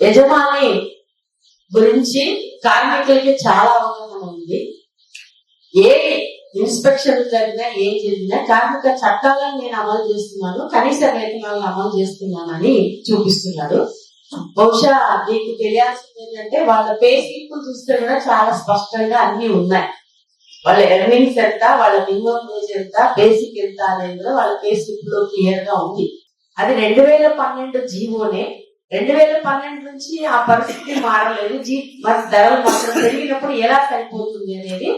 యజమాని గురించి కార్మికులకి చాలా అవగాహన ఉంది. ఏ ఇన్స్పెక్షన్ జరిగినా ఏం జరిగినా కార్మిక చట్టాలను నేను అమలు చేస్తున్నాను. కనీస వేతనాలను అమలు చేస్తున్నానని చూపిస్తున్నాడు. బహుశా మీకు తెలియాల్సింది ఏంటంటే వాళ్ళ పే స్లిప్ చూస్తే కూడా చాలా స్పష్టంగా అన్ని ఉన్నాయి. వాళ్ళ ఎర్నింగ్స్ ఎంత వాళ్ళ మినిమం వేజ్ ఎంత బేసిక్ ఎంత అనేది కూడా వాళ్ళ పే స్లిప్లో క్లియర్గా ఉంది. అది రెండు వేల పన్నెండు జీవోనే రెండు వేల పన్నెండు నుంచి ఆ పరిస్థితి మారలేదు. జీ మరి ధరలు మాత్రం పెరిగినప్పుడు ఎలా సరిపోతుంది అనేది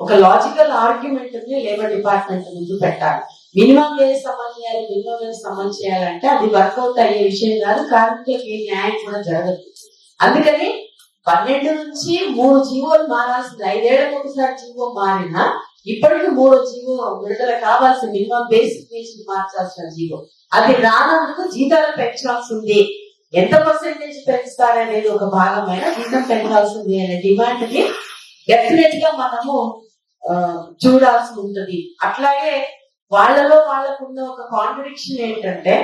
ఒక లాజికల్ ఆర్గ్యుమెంట్ని లేబర్ డిపార్ట్మెంట్ ముందు పెట్టాలి. మినిమం వేజ్ సమన్ చేయాలి మినిమం వేజ్ సమన్ చేయాలంటే అది వర్కౌట్ అయ్యే విషయం కాదు కార్మికులకు ఏ న్యాయం కూడా జరగదు. అందుకని పన్నెండు నుంచి మూడు జీవోలు మారాల్సింది. ఐదేళ్ళకు ఒకసారి జీవో మారినా ఇప్పటికి మూడు జీవో విడుదల కావాల్సిన మినిమం బేసిక్ వేజ్ మార్చాల్సిన జీవో. అది రానందుకు జీతాలు పెంచాల్సింది. ఎంత పర్సెంటేజ్ పెంచుతారనేది ఒక భాగమైన జీతం పెంచాల్సింది అనే డిమాండ్ని డెఫినెట్గా మనము చూడాల్సి ఉంటుంది. అట్లాగే వాళ్ళలో వాళ్ళకున్న ఒక కాంట్రడిక్షన్ ఏంటంటే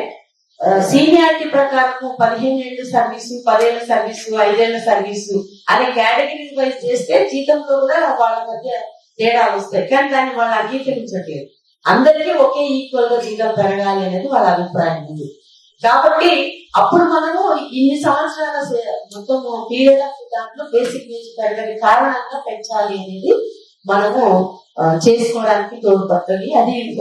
సీనియారిటీ ప్రకారం పదిహేను ఏళ్ళు సర్వీసు పదేళ్ళ సర్వీసు ఐదేళ్ళ సర్వీసు అనే కేటగిరీ వైజ్ చేస్తే జీతంలో కూడా వాళ్ళ మధ్య తేడాలు వస్తాయి. కానీ దాన్ని వాళ్ళు అంగీకరించట్లేదు. అందరికీ ఒకే ఈక్వల్గా జీతం పెరగాలి అనేది వాళ్ళ అభిప్రాయం. ఉంది కాబట్టి అప్పుడు మనము ఇన్ని సంవత్సరాల మొత్తం పీరియడ్ ఆఫ్ దాంట్లో బేసిక్ వేజ్ పెరగని కారణంగా పెంచాలి అనేది మనము చేసుకోవడానికి తోడ్పడుతుంది. అది